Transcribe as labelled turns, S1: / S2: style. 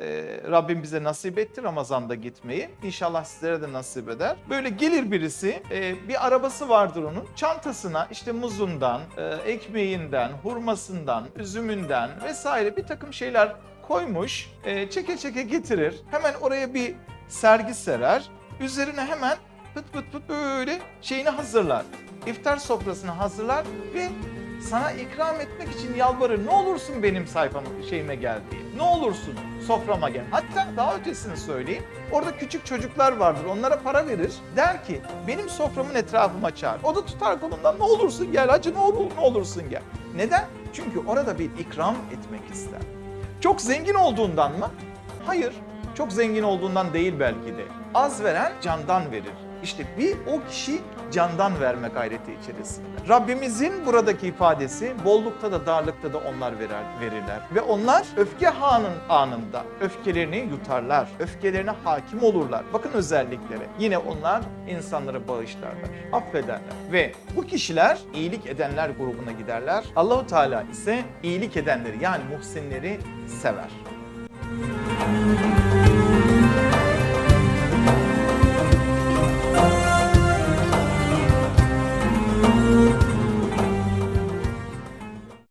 S1: Ee, Rabbim bize nasip etti Ramazan'da gitmeyi. İnşallah sizlere de nasip eder. Böyle gelir birisi, e, bir arabası vardır onun. Çantasına işte muzundan, e, ekmeğinden, hurmasından, üzümünden vesaire bir takım şeyler koymuş. E, çeke çeke getirir. Hemen oraya bir sergi serer. Üzerine hemen pıt pıt pıt böyle şeyini hazırlar. İftar sofrasını hazırlar ve sana ikram etmek için yalvarır. Ne olursun benim sayfama, şeyime gel diye. Ne olursun soframa gel. Hatta daha ötesini söyleyeyim. Orada küçük çocuklar vardır. Onlara para verir. Der ki benim soframın etrafıma çağır. O da tutar kolundan ne olursun gel hacı ne olur ne olursun gel. Neden? Çünkü orada bir ikram etmek ister. Çok zengin olduğundan mı? Hayır. Çok zengin olduğundan değil belki de. Az veren candan verir. İşte bir o kişi candan verme gayreti içerisinde. Rabbimizin buradaki ifadesi bollukta da darlıkta da onlar verer, verirler. Ve onlar öfke hanın anında öfkelerini yutarlar. Öfkelerine hakim olurlar. Bakın özelliklere. Yine onlar insanları bağışlarlar, affederler. Ve bu kişiler iyilik edenler grubuna giderler. Allahu Teala ise iyilik edenleri yani muhsinleri sever.